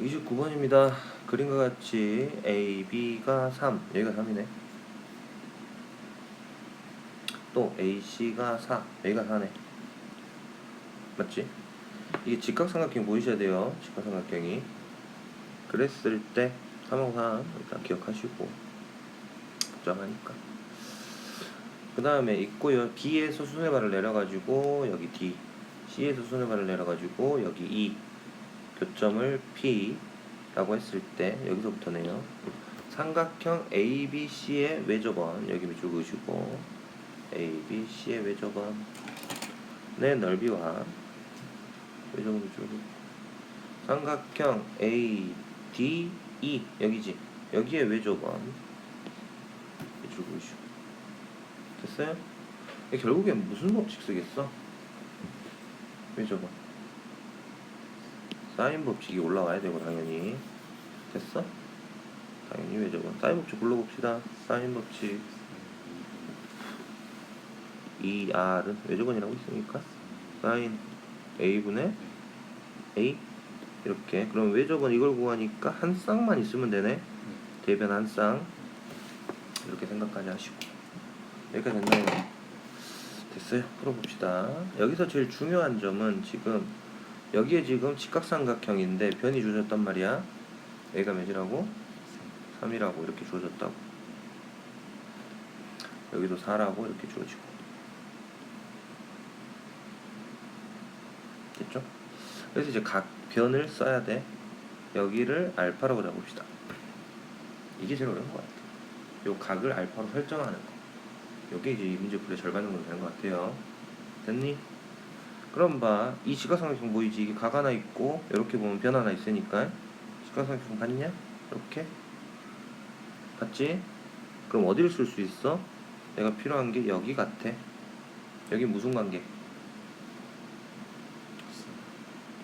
29번입니다. 그림과 같이 A, B가 3, 여기가 3이네. 또 A, C가 4, 여기가 4네. 맞지? 이게 직각삼각형 보이셔야 돼요. 직각삼각형이. 그랬을 때 3하고 4 일단 기억하시고 복잡하니까. 그 다음에 있고요. B에서 수뇌발을 내려가지고 여기 D, C에서 수뇌발을 내려가지고 여기 E 교점을 P라고 했을 때 여기서부터네요. 삼각형 ABC의 외접원 여기 밑줄 그으시고 ABC의 외접원의 넓이와 외접원 삼각형 ADE 여기지 여기에 외접원 밑줄 그으시고 됐어요? 결국엔 무슨 법칙 쓰겠어? 외접원 사인 법칙이 올라와야 되고 당연히. 됐어? 당연히 외접원 사인 법칙 불러봅시다. 사인 법칙. 2R은 외접원이라고 있으니까? 사인 A분의 A? 이렇게. 그럼 외접원 이걸 구하니까 한 쌍만 있으면 되네. 대변 한 쌍. 이렇게 생각까지 하시고. 여기까지 됐나요? 됐어요. 풀어봅시다. 여기서 제일 중요한 점은 지금 여기에 지금 직각삼각형인데 변이 주어졌단 말이야. A가 몇이라고? 3이라고 이렇게 주어졌다고. 여기도 4라고 이렇게 주어지고. 됐죠? 그래서 이제 각 변을 써야 돼. 여기를 알파라고 잡읍시다. 이게 제일 어려운 것 같아. 요 각을 알파로 설정하는 거. 요게 이제 이 문제 풀이 절반 정도 되는 것 같아요. 됐니? 그럼 봐. 이 직각삼각형 보이지? 이게 각 하나 있고 이렇게 보면 변 하나 있으니까 직각삼각형 봤냐? 이렇게 봤지? 그럼 어디를 쓸 수 있어? 내가 필요한 게 여기 같아. 여기 무슨 관계?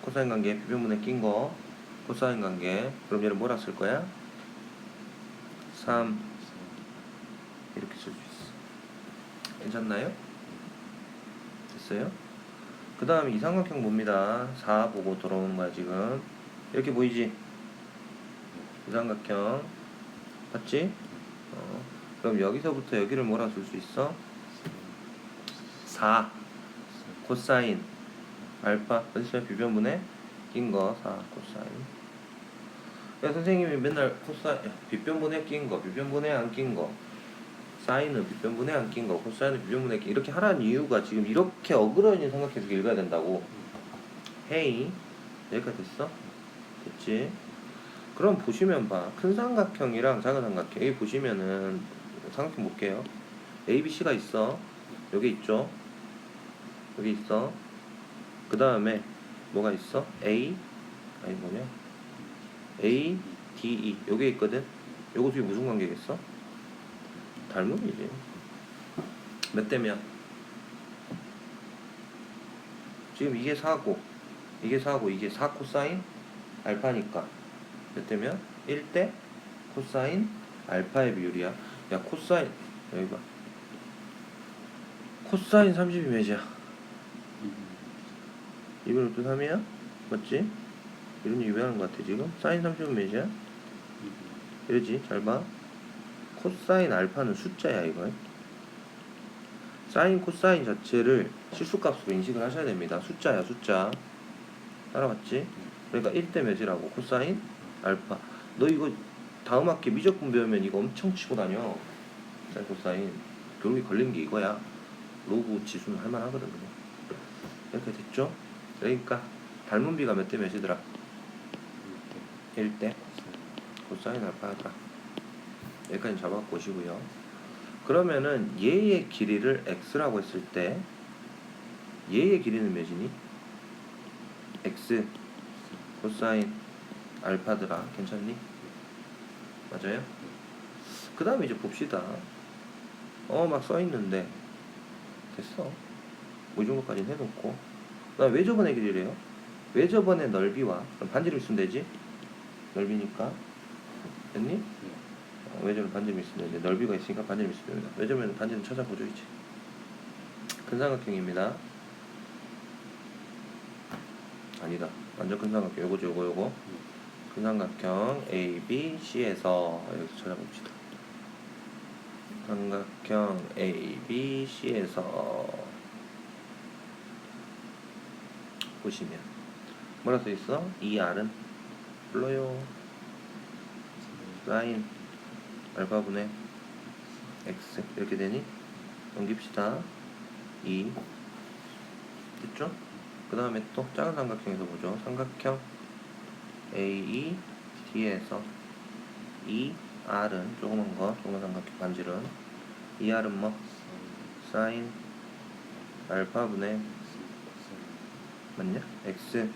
코사인 관계, 비변분에 낀 거. 코사인 관계. 그럼 얘를 뭐라 쓸 거야? 3 이렇게 쓸 수 있어. 괜찮나요? 됐어요? 그 다음에 이삼각형 봅니다. 4 보고 들어오는 거야 지금. 이렇게 보이지? 이삼각형. 봤지? 어. 그럼 여기서부터 여기를 쓸수 있어? 4 코사인 알파 어디서요? 비변분에 낀거 4 코사인 야, 선생님이 맨날 코사인 빗변분에 낀거 빗변분에 안 낀거 빗변분에 안낀 거, 코사인은 빗변분에 낀 이렇게 하라는 이유가 지금 이렇게 어그러니 생각해서 읽어야 된다고. 헤이 여기까지 됐어? 됐지? 그럼 보시면 봐. 큰 삼각형이랑 작은 삼각형 여기 보시면은 삼각형 볼게요. A, B, C가 있어. 여기 있죠? 여기 있어. 그 다음에 뭐가 있어? A 아니 뭐냐? A, D, E 여기 있거든. 요거 둘이 무슨 관계겠어? 닮음이지. 몇 대면? 지금 이게 4고, 이게 4고, 이게 4 코사인 알파니까 몇 대면? 1대 코사인 알파의 비율이야. 야, 코사인, 여기 봐. 코사인 30이 몇이야? 2분의 6 3이야? 맞지? 이런 얘기 왜 하는 것 같아, 지금? 사인 30은 몇이야? 이러지? 잘 봐. 코사인 알파는 숫자야 이거 사인 코사인 자체를 실수값으로 인식을 하셔야 됩니다. 숫자야 숫자. 따라왔지? 그러니까 1대 몇이라고. 코사인 알파. 너 이거 다음 학기 미적분 배우면 이거 엄청 치고 다녀. 사인 코사인. 교육이 걸린 게 이거야. 로그 지수는 할만하거든 그거 이렇게 됐죠? 그러니까 닮은 비가 몇 대 몇이더라? 1대. 코사인 알파더라 여기까지 잡아갖고 오시고요. 그러면은 얘의 길이를 x라고 했을 때 얘의 길이는 몇이니? x 코사인 알파드라 괜찮니? 맞아요? 그 다음에 이제 봅시다. 어 막 써있는데 됐어. 뭐이 정도까지 해놓고 그 다음 외접원의 길이래요. 외접원의 넓이와 그럼 반지름 쓰면 되지? 넓이니까 됐니? 어, 외접은 반점이 있으면 이제 넓이가 있으니까 반점이 됩니다. 외접은 반지름 찾아보죠 이제. 큰 삼각형입니다. 아니다. 완전 큰 삼각형. 요거죠, 요거, 요거. 큰큰 삼각형 ABC에서 여기서 찾아봅시다. 삼각형 ABC에서 보시면 뭐라 써 있어? 이 R은 불러요. 사인 알파분의 x 이렇게 되니 넘깁시다. 2 됐죠? 그 다음에 또 작은 삼각형에서 보죠. 삼각형 A, D에서 이 R은 조그만 거, 조그만 삼각형 반지름 이 R은 뭐? 사인 알파분의 맞냐? X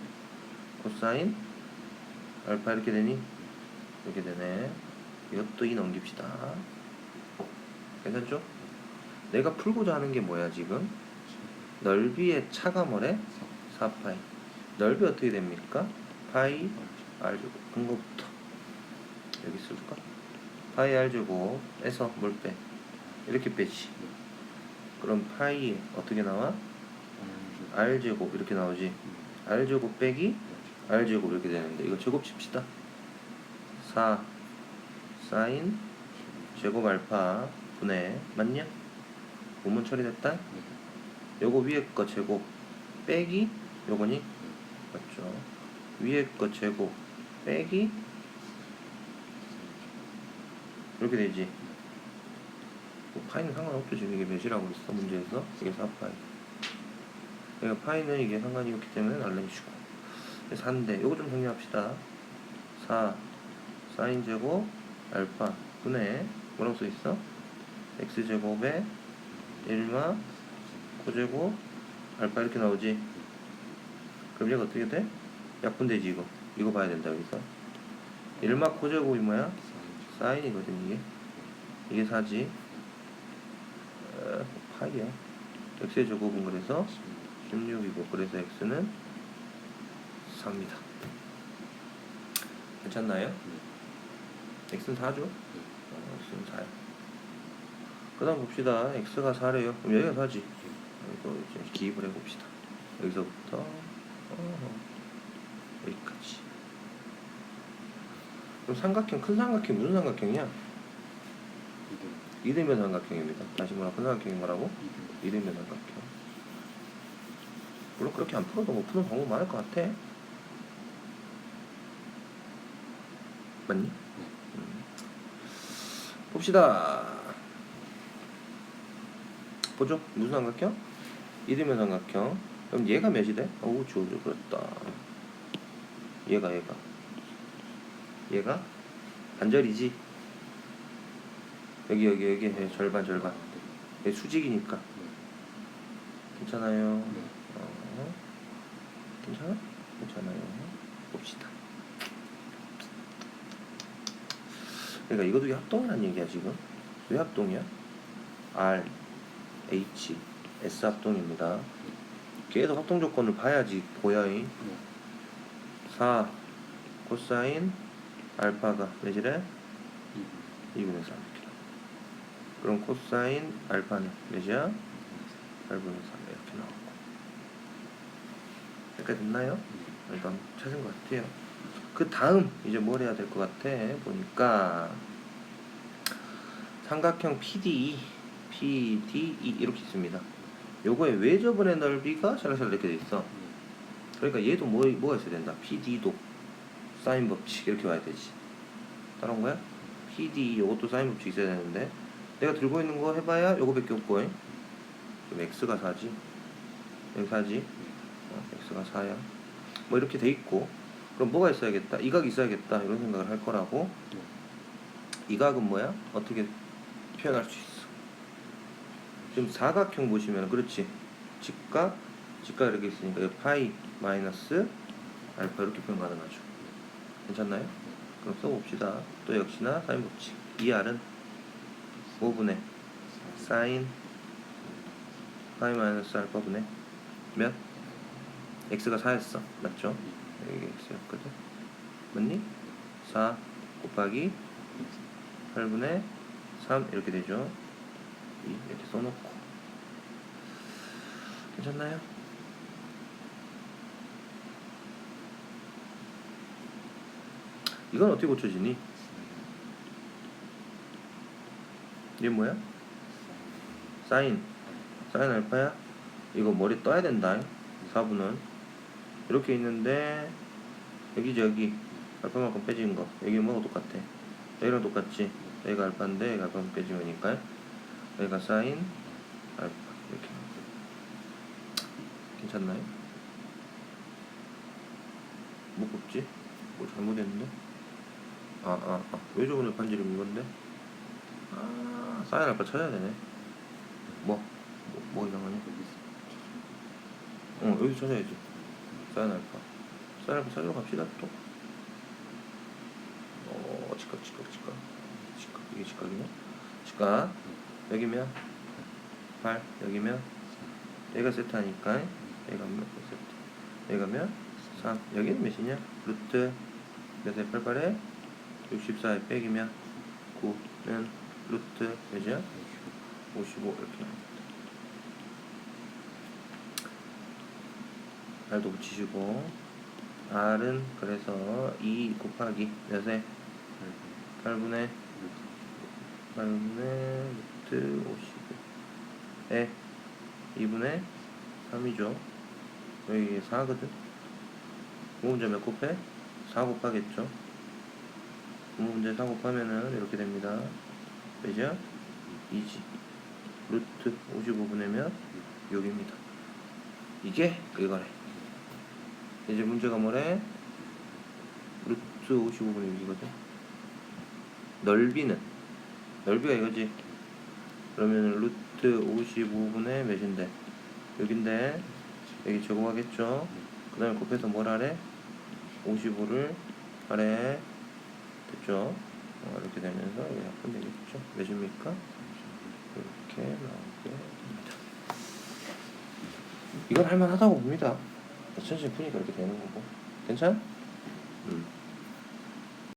코사인 알파 이렇게 되니? 이렇게 되네. 이것도 이 넘깁시다. 괜찮죠? 내가 풀고자 하는 게 뭐야 지금? 넓이의 차가 뭐래? 4파이. 넓이 어떻게 됩니까? 파이 r 제곱. 근거부터 여기 쓸까? 파이 r 제곱에서 뭘 빼? 이렇게 빼지. 그럼 파이 어떻게 나와? r 제곱 이렇게 나오지. r 제곱 빼기 r 제곱 이렇게 되는데 이거 제곱 칩시다. 4 사인 제곱 알파 분의 맞냐? 부문 처리됐다. 요거 위에 거 제곱 빼기 요거니 맞죠? 위에 거 제곱 빼기 이렇게 되지. 뭐 파이는 상관없죠 지금 이게 몇이라고 있어 문제에서 이게 4파이. 그러니까 파이는 이게 상관이 없기 때문에 날라주고 4인데 요거 좀 정리합시다. 4 사인 제곱 알파 분의 뭐라고 써 있어? x 제곱에 1마 코제곱 알파 이렇게 나오지. 그럼 얘가 어떻게 돼? 약분되지 이거. 이거 봐야 된다 여기서. 1마 코제곱이 뭐야? 사인이거든 이게. 이게 4지. 어, 파이야. x의 제곱은 그래서 16이고 그래서 x는 4입니다. 괜찮나요? X는 4죠? 어, x는 4야. 그 다음 봅시다. x가 4래요. 그럼 여기가 4지. 이거 이제 기입을 해봅시다. 여기서부터 어, 여기까지. 그럼 삼각형, 큰 삼각형 무슨 삼각형이야? 이등변 삼각형입니다. 다시 뭐라 큰 삼각형이 뭐라고? 이등변 삼각형. 물론 그렇게 안 풀어도 뭐 푸는 방법 많을 것 같아. 맞니? 음. 봅시다. 보죠? 무슨 삼각형? 이등변 삼각형. 그럼 얘가 몇이 돼? 어우, 좋죠. 그렇다. 얘가, 얘가. 얘가 반절이지. 여기, 여기, 여기. 네, 절반, 절반. 얘 수직이니까. 괜찮아요. 어, 괜찮아? 괜찮아요. 봅시다. 그러니까 이것도 합동이라는 얘기야 지금. 왜 합동이야? R, H, S 합동입니다. 계속 합동 조건을 봐야지 보여잉. 4 코사인 알파가 몇이래? 2분의 3 이렇게. 그럼 코사인 알파는 몇이야? 8분의 3 이렇게 나오고. 여기까지 됐나요? 일단 찾은 것 같아요. 그 다음 이제 뭘 해야 될 것 같아 보니까 삼각형 PDE, PDE 이렇게 있습니다. 요거의 외접원의 넓이가 샬라샬라 이렇게 돼 있어. 그러니까 얘도 뭐, 뭐가 있어야 된다. PD도 사인 법칙 이렇게 와야 되지. 따라온 거야? PD 요것도 사인 법칙 있어야 되는데 내가 들고 있는 거 해봐야 요거밖에 없고 그럼 X가 4지 여기 4지 어, X가 4야 뭐 이렇게 돼 있고 그럼 뭐가 있어야겠다? 이 각이 있어야겠다. 이런 생각을 할 거라고? 이 각은 뭐야? 어떻게 표현할 수 있어? 지금 사각형 보시면 그렇지. 직각 직각 이렇게 있으니까 여기 파이 마이너스 알파 이렇게 표현 가능하죠. 괜찮나요? 그럼 써봅시다. 또 역시나 사인 법칙. 이 R은 5분의 사인 파이 마이너스 알파분의 몇? x가 4였어. 맞죠? 여기 x였거든 맞니? 4 곱하기 8분의 3 이렇게 되죠 이 이렇게 써놓고 괜찮나요? 이건 어떻게 고쳐지니? 이게 뭐야? 사인 사인 알파야? 이거 머리 떠야 된다 4분은 이렇게 있는데 여기지 여기 알파만큼 빼진 거 여기 뭐가 똑같아 여기랑 똑같지 여기가 알파인데 여기가 알파만큼 빼진 거니까 여기가 사인 알파 이렇게 괜찮나요? 뭐 꼽지? 뭐 잘못했는데? 아아 아 왜 저번에 반지름 이건데? 아 사인 알파 찾아야 되네 뭐? 뭐, 뭐 이상하냐? 어 여기서 찾아야지 사인 알파 사인 알파 찾으러 갑시다 또. 어, 직각 직각 직각. 직각 이게 직각이네? 직각. 여기면 8 여기면 여기가 세트하니까 여기가 몇 세트? 여기가 몇? 3 여기는 몇이냐? 루트 몇에 88에? 64에 빼기면 9는 루트 몇이야? 55 이렇게 나옵니다 R도 붙이시고 R은 그래서 2 곱하기 몇에 8분의 8분의 루트 55에 2분의 3이죠. 여기 4거든. 문제 몇 곱해? 4 곱하겠죠. 문제 4 곱하면은 이렇게 됩니다. 그죠? 2지. 루트 55분의 몇? 6입니다. 이게 이거래 이제 문제가 뭐래? 루트 55분의 6이거든. 넓이는? 넓이가 이거지. 그러면 루트 55분의 몇인데? 6인데 여기 제곱하겠죠? 그 다음에 곱해서 뭘 하래? 55를 하래. 됐죠? 어, 이렇게 되면서 여기 약분 되겠죠? 몇입니까? 이렇게 나오게 됩니다. 이건 할만하다고 봅니다 천천히 푸니까 이렇게 되는 거고 괜찮아? 음.